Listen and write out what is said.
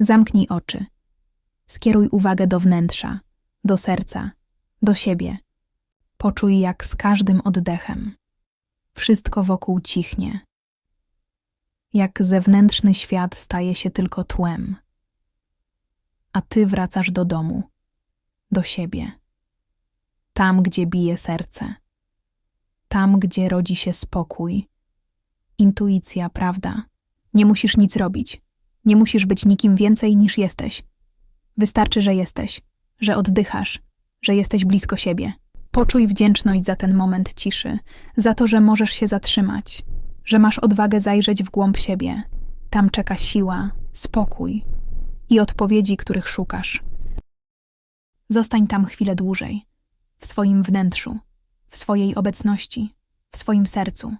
Zamknij oczy. Skieruj uwagę do wnętrza, do serca, do siebie. Poczuj, jak z każdym oddechem wszystko wokół cichnie. Jak zewnętrzny świat staje się tylko tłem, a ty wracasz do domu, do siebie, tam, gdzie bije serce, tam, gdzie rodzi się spokój, intuicja, prawda. Nie musisz nic robić, nie musisz być nikim więcej niż jesteś. Wystarczy, że jesteś, że oddychasz, że jesteś blisko siebie. Poczuj wdzięczność za ten moment ciszy, za to, że możesz się zatrzymać, że masz odwagę zajrzeć w głąb siebie. Tam czeka siła, spokój i odpowiedzi, których szukasz. Zostań tam chwilę dłużej, w swoim wnętrzu, w swojej obecności, w swoim sercu.